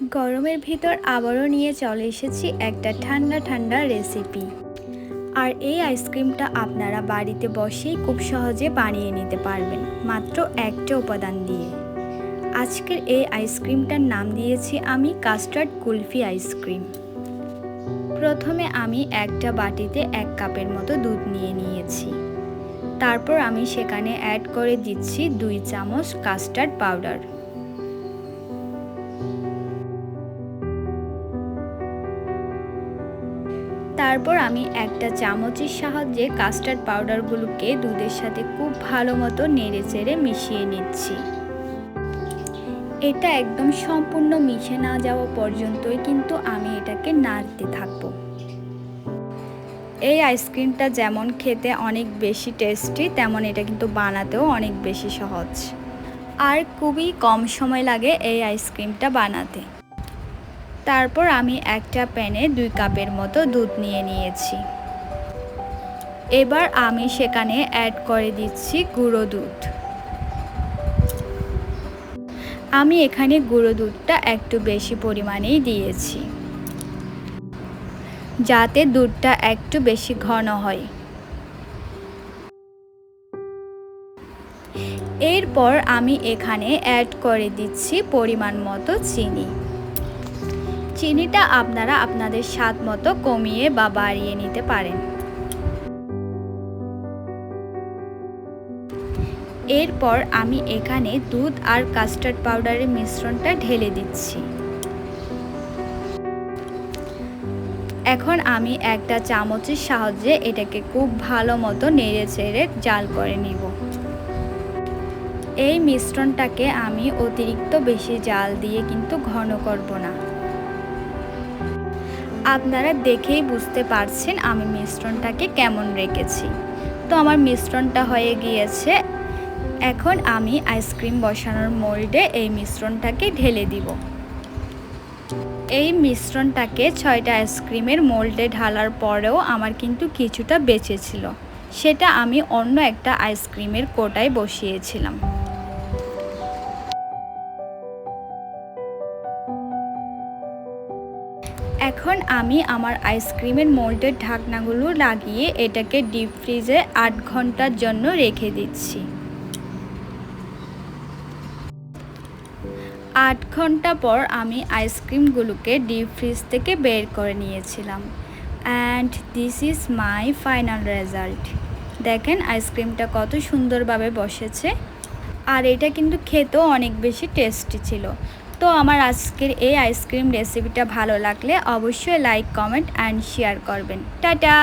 গরমের ভিতর আবারও নিয়ে চলে এসেছি একটা ঠান্ডা ঠান্ডা রেসিপি আর এই আইসক্রিমটা আপনারা বাড়িতে বসেই খুব সহজে বানিয়ে নিতে পারবেন, মাত্র একটা উপাদান দিয়ে। আজকের এই আইসক্রিমটার নাম দিয়েছি আমি কাস্টার্ড কুলফি আইসক্রিম। প্রথমে আমি একটা বাটিতে এক কাপের মতো দুধ নিয়ে নিয়েছি। তারপর আমি সেখানে অ্যাড করে দিচ্ছি দুই চামচ কাস্টার্ড পাউডার তারপর আমি একটা চামচের সাহায্যে কাস্টার্ড পাউডারগুলোকে দুধের সাথে খুব ভালো মতো নেড়ে চেড়ে মিশিয়ে নিচ্ছি। এটা একদম সম্পূর্ণ মিশে না যাওয়া পর্যন্তই কিন্তু আমি এটাকে নাড়তে থাকব। এই আইসক্রিমটা যেমন খেতে অনেক বেশি টেস্টি, তেমন এটা কিন্তু বানাতেও অনেক বেশি সহজ। আর খুবই কম সময় লাগে এই আইসক্রিমটা বানাতে। তারপর আমি একটা প্যানে দুই কাপের মতো দুধ নিয়ে নিয়েছি। এবার আমি সেখানে অ্যাড করে দিচ্ছি গুঁড়ো দুধ। আমি এখানে গুঁড়ো দুধটা একটু বেশি পরিমাণেই দিয়েছি। যাতে দুধটা একটু বেশি ঘন হয়। এরপর আমি এখানে অ্যাড করে দিচ্ছি পরিমাণ মতো চিনি। চিনিটা আপনারা আপনাদের স্বাদ মতো কমিয়ে বা বাড়িয়ে নিতে পারেন। এরপর আমি এখানে দুধ আর কাস্টার্ড পাউডারের মিশ্রণটা ঢেলে দিচ্ছি। এখন আমি একটা চামচের সাহায্যে এটাকে খুব ভালো মতো নেড়ে চেড়ে জাল করে নিব। এই মিশ্রণটাকে আমি অতিরিক্ত বেশি জাল দিয়ে কিন্তু ঘন করব না। আপনারা দেখেই বুঝতে পারছেন আমি মিশ্রণটাকে কেমন রেখেছি। তো আমার মিশ্রণটা হয়ে গিয়েছে। এখন আমি আইসক্রিম বসানোর মোল্ডে এই মিশ্রণটাকে ঢেলে দিব। এই মিশ্রণটাকে ছয়টা আইসক্রিমের মোল্ডে ঢালার পরেও আমার কিন্তু কিছুটা বেঁচেছিল সেটা আমি অন্য একটা আইসক্রিমের কোটায় বসিয়েছিলাম। এখন আমি আমার আইসক্রিমের মোল্ডের ঢাকনাগুলো লাগিয়ে এটাকে ডিপ ফ্রিজে আট ঘণ্টার জন্য রেখে দিচ্ছি। আট ঘণ্টা পর আমি আইসক্রিমগুলোকে ডিপ ফ্রিজ থেকে বের করে নিয়েছিলাম। And this is my final result. দেখেন আইসক্রিমটা কত সুন্দরভাবে বসেছে। আর এটা কিন্তু খেতেও অনেক বেশি টেস্টি ছিল। তো আমার আজকের এই আইসক্রিম রেসিপিটা ভালো লাগলে অবশ্যই লাইক, কমেন্ট অ্যান্ড শেয়ার করবেন। টাটা!